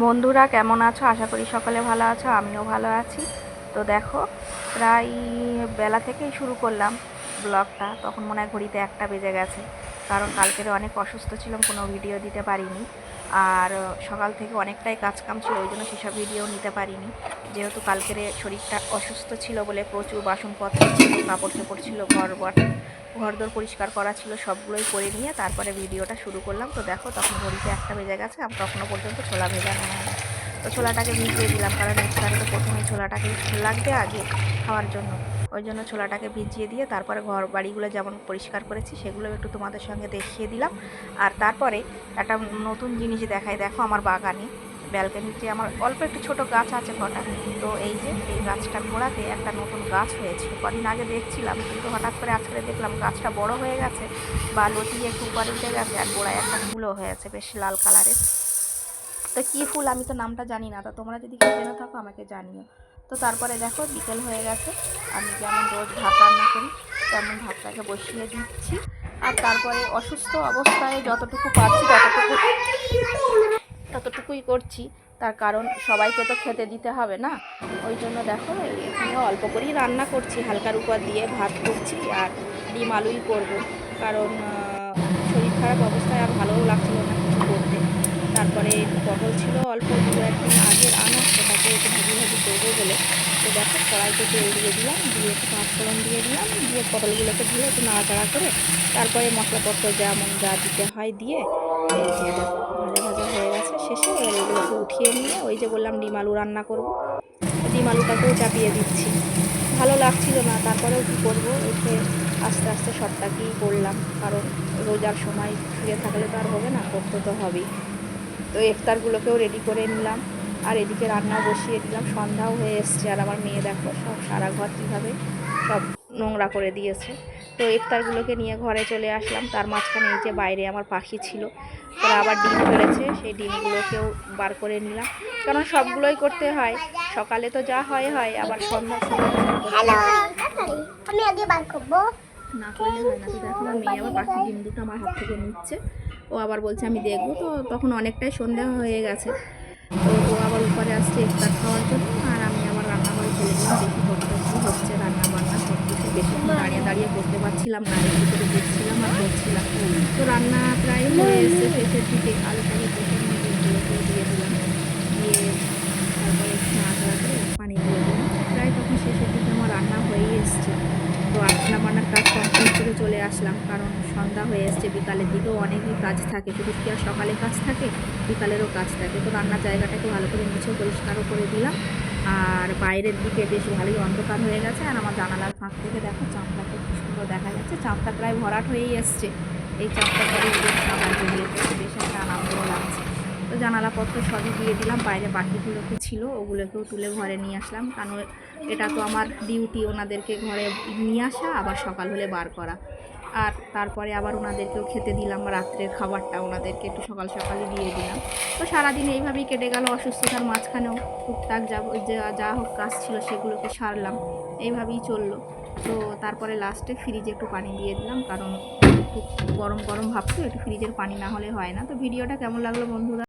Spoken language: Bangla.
বন্ধুরা, কেমন আছো? আশা করি সকলে ভালো আছো, আমিও ভালো আছি। তো দেখো, প্রায় বেলা থেকেই শুরু করলাম ব্লগটা। তখন মনে হয় ঘড়িতে একটা বেজে গেছে, কারণ কালকের অনেক অসুস্থ ছিলাম, কোনো ভিডিও দিতে পারিনি। আর সকাল থেকে অনেকটাই কাজকাম ছিল, ওই জন্য সেসব ভিডিও নিতে পারিনি। যেহেতু কালকের শরীরটা অসুস্থ ছিল বলে প্রচুর বাসনপত্র ছিল কাপড় চোপড় ছিল ঘর ঘরদোর পরিষ্কার করা ছিল, সবগুলোই করে নিয়ে তারপরে ভিডিওটা শুরু করলাম। তো দেখো, তখন ঘড়িতে একটা বেজে গেছে আমি তখনও পর্যন্ত ছোলা ভেজানো হয়নি। তো ছোলাটাকে ভিজিয়ে দিলাম, কারণ ইফতারে তো প্রথমে ছোলাটাকে লাগবে আগে খাওয়ার জন্য। ওই জন্য ছোলাটাকে ভিজিয়ে দিয়ে তারপরে ঘর বাড়িগুলো যেমন পরিষ্কার করেছি, সেগুলো একটু তোমাদের সঙ্গে দেখিয়ে দিলাম। আর তারপরে একটা নতুন জিনিস দেখাই। দেখো, আমার বাগানে ব্যালকানিতে আমার অল্প একটু ছোট গাছ আছে কটা। তো এই যে, এই গাছটার গোড়াতে একটা নতুন গাছ হয়েছে। কদিন আগে দেখছিলাম, কিন্তু হঠাৎ করে আজকে দেখলাম গাছটা বড় হয়ে গেছে বা লতিয়ে একটু উপরে উঠে গেছে আর গোড়ায় একটা ফুলও হয়েছে, বেশ লাল কালারের। তো কী ফুল আমি তো নামটা জানি না, তা তোমরা যদি কেউ জেনে থাকো আমাকে জানিও। তো তারপরে দেখো, বিকেল হয়ে গেছে, আমি যেমন রোজ ভাত রান্না করি, তেমন ভাতটাকে বসিয়ে দিচ্ছি। আর তারপরে অসুস্থ অবস্থায় যতটুকু পারছি ততটুকু ততটুকুই করছি। তার কারণ সবাইকে তো খেতে দিতে হবে না। ওই জন্য দেখো, এখানে অল্প করেই রান্না করছি। হালকার উপর দিয়ে ভাত করছি আর ডিম আলুই করব। কারণ শরীর খারাপ অবস্থায় আর ভালোও লাগছিল না কিছু করতে। তারপরে পটল ছিল অল্প একদিন আগের আনা সেটাকে একটু ভাজি ভাজি করব বলে। তো দেখো, কড়াইতে তেল দিয়ে দিলাম, দিয়ে একটু পাঁচফোড়ন দিয়ে দিলাম, দিয়ে পটলগুলোকে ধুয়ে একটু নাড়াচাড়া করে তারপরে মশলাপত্র যেমন যা দিতে হয় দিয়ে ভাজা হয়ে গেছে শেষে এবার এগুলোকে উঠিয়ে নিয়ে ওই যে বললাম ডিম আলু রান্না করব। ডিম আলুটাকেও চাপিয়ে দিচ্ছি। ভালো লাগছিল না, তারপরেও কী করব? উঠে আস্তে আস্তে সবটাকেই করলাম, কারণ রোজার সময় শুয়ে থাকলে তো আর হবে না, করতে তো হবেই। তো ইফতারগুলোকেও রেডি করে নিলাম, আর এদিকে রান্না বসিয়ে দিলাম। সন্ধ্যাও হয়ে এসছে, আর আমার মেয়ে দেখো সব সারা ঘর কীভাবে সব নোংরা করে দিয়েছে। তো ইফতারগুলোকে নিয়ে ঘরে চলে আসলাম। তার মাঝখানে এই যে বাইরে আমার পাখি ছিল ওরা আবার ডিম পেড়েছে সেই ডিমগুলোকেও বার করে নিলাম। কারণ সবগুলোই করতে হয় সকালে তো যা হয় হয় আবার সন্ধ্যার সময় আমি আগে বার করব। না করলে হয় না তো দেখো আমার মেয়ে আবার পাখির ডিম দুটো আমার হাত থেকে নিচ্ছে। ও আবার বলছে আমি দেখব। তো তখন অনেকটাই সন্ধ্যা হয়ে গেছে। তো ও আবার উপরে আসছে ইফতার খাওয়ার জন্য আর আমি আবার রান্নাঘরে চলে গেলাম দেখি কতটা কী হচ্ছে রান্না বান্না সব কিছু বেশি। দাঁড়িয়ে করতে পারছিলাম না, একটু করে দেখছিলাম আর করছিলাম তো রান্না প্রায় হয়ে এসছে, শেষের দিকে আলু টালু কেটে নিয়ে ডিমগুলোকে দিয়ে দিলাম, দিয়ে তারপরে নাড়াচাড়া করে পানি দিয়ে দিলাম। প্রায় তখন শেষের দিকে আমার রান্না হয়েই এসছে। তো রান্না বান্নার কাজ কমপ্লিট করে চলে আসলাম, কারণ সন্ধ্যা হয়ে এসছে, বিকালের দিকেও অনেকই কাজ থাকে। শুধু কি আর সকালে কাজ থাকে, বিকালেরও কাজ থাকে। তো রান্নার জায়গাটাকে ভালো করে মুছে পরিষ্কারও করে দিলাম। আর বাইরের দিকে বেশ ভালোই অন্ধকার হয়ে গেছে আর আমার জানালার ফাঁক থেকে দেখো চাঁদটাকে কি সুন্দর দেখা যাচ্ছে। চাঁদটা প্রায় ভরাট হয়েই এসছে। এই চাঁদটা পরে বেশ আমার জড়িয়ে বেশ একটা আনন্দও লাগছে। তো জানালাপত্র সবই দিয়ে দিলাম, বাইরে বাকিগুলোকে ছিল, ওগুলোকেও তুলে ঘরে নিয়ে আসলাম। কারণ এটা তো আমার ডিউটি, ওনাদেরকে ঘরে নিয়ে আসা, আবার সকাল হলে বার করা। আর তারপরে আবার ওনাদেরকেও খেতে দিলাম রাত্রের খাবারটা, ওনাদেরকে একটু সকাল সকালই দিয়ে দিলাম। তো সারাদিন এইভাবেই কেটে গেল অসুস্থতার মাঝখানেও টুকটাক যা, যা- হোক কাজ ছিল সেগুলোকে সারলাম, এইভাবেই চলল। তো তারপরে লাস্টে ফ্রিজে একটু পানি দিয়ে দিলাম, কারণ খুব গরম গরম ভাবতো একটু ফ্রিজের পানি না হলে হয় না। তো ভিডিওটা কেমন লাগল বন্ধুরা?